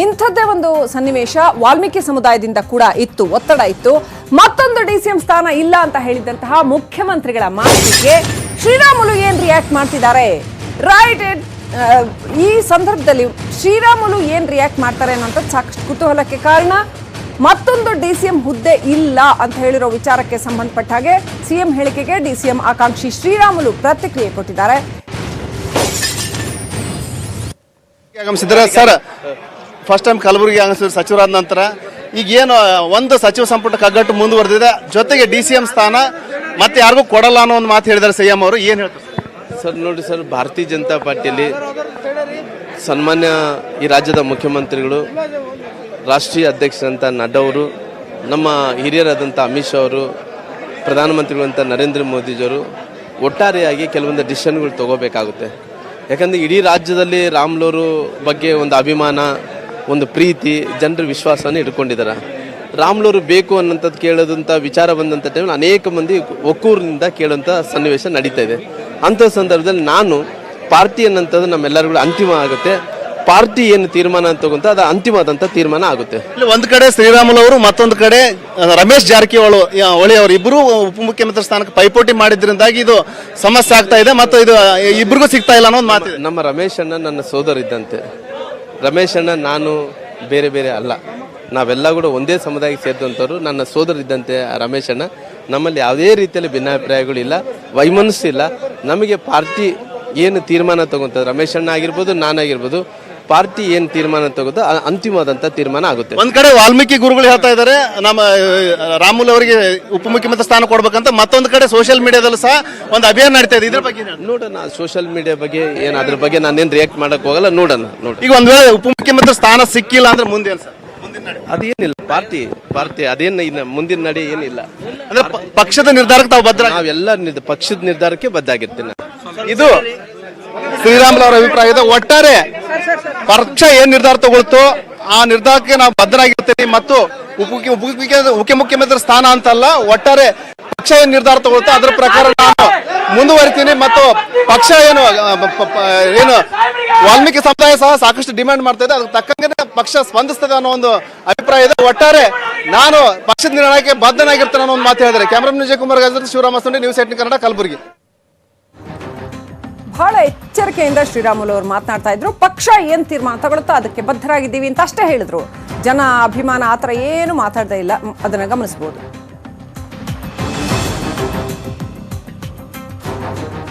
ಇಂಥದ್ದೇ ಒಂದು ಸನ್ನಿವೇಶ ವಾಲ್ಮೀಕಿ ಸಮುದಾಯದಿಂದ ಕೂಡ ಇತ್ತು, ಒತ್ತಡ ಇತ್ತು. ಮತ್ತೊಂದು ಡಿ ಸಿ ಎಂ ಸ್ಥಾನ ಇಲ್ಲ ಅಂತ ಹೇಳಿದಂತಹ ಮುಖ್ಯಮಂತ್ರಿಗಳ ಮಾತಿಗೆ ಶ್ರೀರಾಮುಲು ಏನ್ ರಿಯಾಕ್ಟ್ ಮಾಡ್ತಿದ್ದಾರೆ? ರೈಟ್ ಈ ಸಂದರ್ಭದಲ್ಲಿ ಶ್ರೀರಾಮುಲು ಏನ್ ರಿಯಾಕ್ಟ್ ಮಾಡ್ತಾರೆ ಅನ್ನೋಂಥದ್ದು ಸಾಕಷ್ಟು ಕುತೂಹಲಕ್ಕೆ ಕಾರಣ. ಮತ್ತೊಂದು ಡಿ ಸಿ ಎಂ ಹುದ್ದೆ ಇಲ್ಲ ಅಂತ ಹೇಳಿರೋ ವಿಚಾರಕ್ಕೆ ಸಂಬಂಧಪಟ್ಟ ಹಾಗೆ ಸಿಎಂ ಹೇಳಿಕೆಗೆ ಡಿ ಸಿ ಎಂ ಆಕಾಂಕ್ಷಿ ಶ್ರೀರಾಮುಲು ಪ್ರತಿಕ್ರಿಯೆ ಕೊಟ್ಟಿದ್ದಾರೆ. ಸರ್ ಫಸ್ಟ್ ಟೈಮ್ ಕಲಬುರಗಿ ಆಗಮಿಸಿದ್ರು ಸಚಿವರಾದ ನಂತರ ಈಗ ಏನು ಒಂದು ಸಚಿವ ಸಂಪುಟ ಕಗ್ಗಟ್ಟು ಮುಂದುವರೆದಿದೆ. ಜೊತೆಗೆ ಡಿ ಸಿ ಎಂ ಸ್ಥಾನ ಮತ್ತೆ ಯಾರಿಗೂ ಕೊಡಲ್ಲ ಅನ್ನೋ ಒಂದು ಮಾತು ಹೇಳಿದ್ದಾರೆ ಸಿ ಎಂ ಅವರು. ಏನು ಹೇಳ್ತಾರೆ? ಸರ್, ನೋಡಿ ಸರ್, ಭಾರತೀಯ ಜನತಾ ಪಾರ್ಟಿಯಲ್ಲಿ ಸನ್ಮಾನ್ಯ ಈ ರಾಜ್ಯದ ಮುಖ್ಯಮಂತ್ರಿಗಳು, ರಾಷ್ಟ್ರೀಯ ಅಧ್ಯಕ್ಷರಂತ ನಡ್ಡಾ ಅವರು, ನಮ್ಮ ಹಿರಿಯರಾದಂಥ ಅಮಿತ್ ಶಾ ಅವರು ಪ್ರಧಾನಮಂತ್ರಿಗಳಂತ ನರೇಂದ್ರ ಮೋದಿಜಿಯವರು ಒಟ್ಟಾರೆಯಾಗಿ ಕೆಲವೊಂದು ಡಿಸಿಷನ್ಗಳು ತಗೋಬೇಕಾಗುತ್ತೆ. ಯಾಕಂದರೆ ಇಡೀ ರಾಜ್ಯದಲ್ಲಿ ರಾಮ್ಲೂರು ಬಗ್ಗೆ ಒಂದು ಅಭಿಮಾನ ಒಂದು ಪ್ರೀತಿ ಜನರ ವಿಶ್ವಾಸವನ್ನು ಇಟ್ಕೊಂಡಿದ್ದಾರೆ ರಾಮ್ಲೂರು ಬೇಕು ಅನ್ನೋಂಥದ್ದು ಕೇಳೋದಂಥ ವಿಚಾರ ಬಂದಂಥ ಟೈಮಲ್ಲಿ ಅನೇಕ ಮಂದಿ ಒಕ್ಕೂರಿನಿಂದ ಕೇಳುವಂಥ ಸನ್ನಿವೇಶ ನಡೀತಾ ಇದೆ. ಅಂಥ ಸಂದರ್ಭದಲ್ಲಿ ನಾನು ಪಾರ್ಟಿ ಅನ್ನೋಂಥದ್ದು ನಮ್ಮೆಲ್ಲರಿಗೂ ಅಂತಿಮ ಆಗುತ್ತೆ. ಪಾರ್ಟಿ ಏನು ತೀರ್ಮಾನ ಅಂತ ತಗೊಂತ ಅದು ಅಂತಿಮವಾದಂಥ ತೀರ್ಮಾನ ಆಗುತ್ತೆ. ಇಲ್ಲಿ ಒಂದು ಕಡೆ ಶ್ರೀರಾಮುಲವರು ಅವರು ಮತ್ತೊಂದು ಕಡೆ ರಮೇಶ್ ಜಾರಕಿಹೊಳಿ ಹೊಳಿ ಅವರು ಇಬ್ಬರು ಉಪಮುಖ್ಯಮಂತ್ರಿ ಸ್ಥಾನಕ್ಕೆ ಪೈಪೋಟಿ ಮಾಡಿದ್ರಿಂದಾಗಿ ಇದು ಸಮಸ್ಯೆ ಆಗ್ತಾ ಇದೆ ಮತ್ತು ಇದು ಇಬ್ಬರಿಗೂ ಸಿಗ್ತಾ ಇಲ್ಲ ಅನ್ನೋದು ಮಾತು ನಮ್ಮ ರಮೇಶ್ ಅಣ್ಣ ನನ್ನ ಸೋದರ ಇದ್ದಂತೆ ರಮೇಶ್ ಅಣ್ಣ, ನಾನು ಬೇರೆ ಬೇರೆ ಅಲ್ಲ. ನಾವೆಲ್ಲ ಕೂಡ ಒಂದೇ ಸಮುದಾಯಕ್ಕೆ ಸೇರಿದಂಥವ್ರು, ನನ್ನ ಸೋದರ ಇದ್ದಂತೆ ಆ ರಮೇಶ್ ಅಣ್ಣ. ನಮ್ಮಲ್ಲಿ ಯಾವುದೇ ರೀತಿಯಲ್ಲಿ ಭಿನ್ನಾಭಿಪ್ರಾಯಗಳಿಲ್ಲ ವೈಮನಸ್ಸಿಲ್ಲ ನಮಗೆ ಪಾರ್ಟಿ ಏನು ತೀರ್ಮಾನ ತಗೊಂತದ್ದು ರಮೇಶ್ ಅಣ್ಣ ಆಗಿರ್ಬೋದು ನಾನಾಗಿರ್ಬೋದು ಪಾರ್ಟಿ ಏನು ತೀರ್ಮಾನ ತಗೋದು ಅಂತಿಮವಾದಂತ ಅಂತಿಮವಾದಂಥ ತೀರ್ಮಾನ ಆಗುತ್ತೆ. ಒಂದ್ ಕಡೆ ವಾಲ್ಮೀಕಿ ಗುರುಗಳು ಹೇಳ್ತಾ ಇದ್ದಾರೆ ನಮ್ಮ ರಾಮುಲ್ ಅವರಿಗೆ ಉಪಮುಖ್ಯಮಂತ್ರಿ ಸ್ಥಾನ ಕೊಡ್ಬೇಕಂತ ಮತ್ತೊಂದು ಕಡೆ ಸೋಷಿಯಲ್ ಮೀಡಿಯಾದಲ್ಲೂ ಸಹ ಒಂದು ಅಭಿಯಾನ ನಡೀತಾ ಇದೆ. ಇದ್ರ ಬಗ್ಗೆ? ನೋಡೋಣ ಸೋಷಿಯಲ್ ಮೀಡಿಯಾ ಬಗ್ಗೆ ಏನು ಅದ್ರ ಬಗ್ಗೆ ನಾನೇನು ರಿಯಾಕ್ಟ್ ಮಾಡಕ್ ಹೋಗಲ್ಲ ನೋಡೋಣ ನೋಡಿ ಈಗ ಒಂದ್ ವೇಳೆ ಉಪಮುಖ್ಯಮಂತ್ರಿ ಸ್ಥಾನ ಸಿಕ್ಕಿಲ್ಲ ಅಂದ್ರೆ ಮುಂದೆ ಸರ್? ಅದೇನಿಲ್ಲ ಪಾರ್ಟಿ ಪಾರ್ಟಿ ಅದೇನು ಮುಂದಿನ ನಡೆ ಏನಿಲ್ಲ. ಅಂದ್ರೆ ಪಕ್ಷದ ನಿರ್ಧಾರಕ್ಕೆ ತಾವು ಬದ್ಧ ನಾವೆಲ್ಲ ಪಕ್ಷದ ನಿರ್ಧಾರಕ್ಕೆ ಬದ್ದಾಗಿರ್ತೀನಿ ಇದು ಶ್ರೀರಾಮ್ ಅವರ ಅಭಿಪ್ರಾಯ ಇದೆ ಒಟ್ಟಾರೆ ಪಕ್ಷ ಏನ್ ನಿರ್ಧಾರ ತಗೊಳ್ತೋ ಆ ನಿರ್ಧಾರಕ್ಕೆ ನಾವು ಬದ್ಧರಾಗಿರ್ತೇನೆ ಮತ್ತು ಉಪ ಮುಖ್ಯಮಂತ್ರಿ ಸ್ಥಾನ ಅಂತಲ್ಲ, ಒಟ್ಟಾರೆ ಪಕ್ಷ ಏನ್ ನಿರ್ಧಾರ ತಗೊಳ್ತೋ ಅದ್ರ ಪ್ರಕಾರ ನಾನು ಮುಂದುವರಿತೀನಿ ಮತ್ತು ಪಕ್ಷ ಏನು ಏನು ವಾಲ್ಮೀಕಿ ಸಮುದಾಯ ಸಹ ಸಾಕಷ್ಟು ಡಿಮ್ಯಾಂಡ್ ಮಾಡ್ತಾ ಇದೆ, ಅದಕ್ಕೆ ತಕ್ಕಂಗೆ ಪಕ್ಷ ಸ್ಪಂದಿಸ್ತದೆ ಅನ್ನೋ ಒಂದು ಅಭಿಪ್ರಾಯ ಇದೆ. ಒಟ್ಟಾರೆ ನಾನು ಪಕ್ಷದ ನಿರ್ಣಯಕ್ಕೆ ಬದ್ಧನಾಗಿರ್ತೇನೆ ಅನ್ನೋ ಒಂದು ಮಾತು ಹೇಳಿದರೆ cameraman Vijay Kumar Gajar Shivarama news eighteen Kannada, Kalaburagi. ಬಹಳ ಎಚ್ಚರಿಕೆಯಿಂದ ಶ್ರೀರಾಮುಲು ಅವರು ಮಾತನಾಡ್ತಾ ಇದ್ರು. ಪಕ್ಷ ಏನು ತೀರ್ಮಾನ ತಗೊಳುತ್ತೋ ಅದಕ್ಕೆ ಬದ್ಧರಾಗಿದ್ದೀವಿ ಅಂತ ಅಷ್ಟೇ ಹೇಳಿದ್ರು. ಜನ ಅಭಿಮಾನ ಆತರ ಏನು ಮಾತಾಡ್ತಾ ಇಲ್ಲ. ಅದನ್ನು ಗಮನಿಸ್ಬೋದು.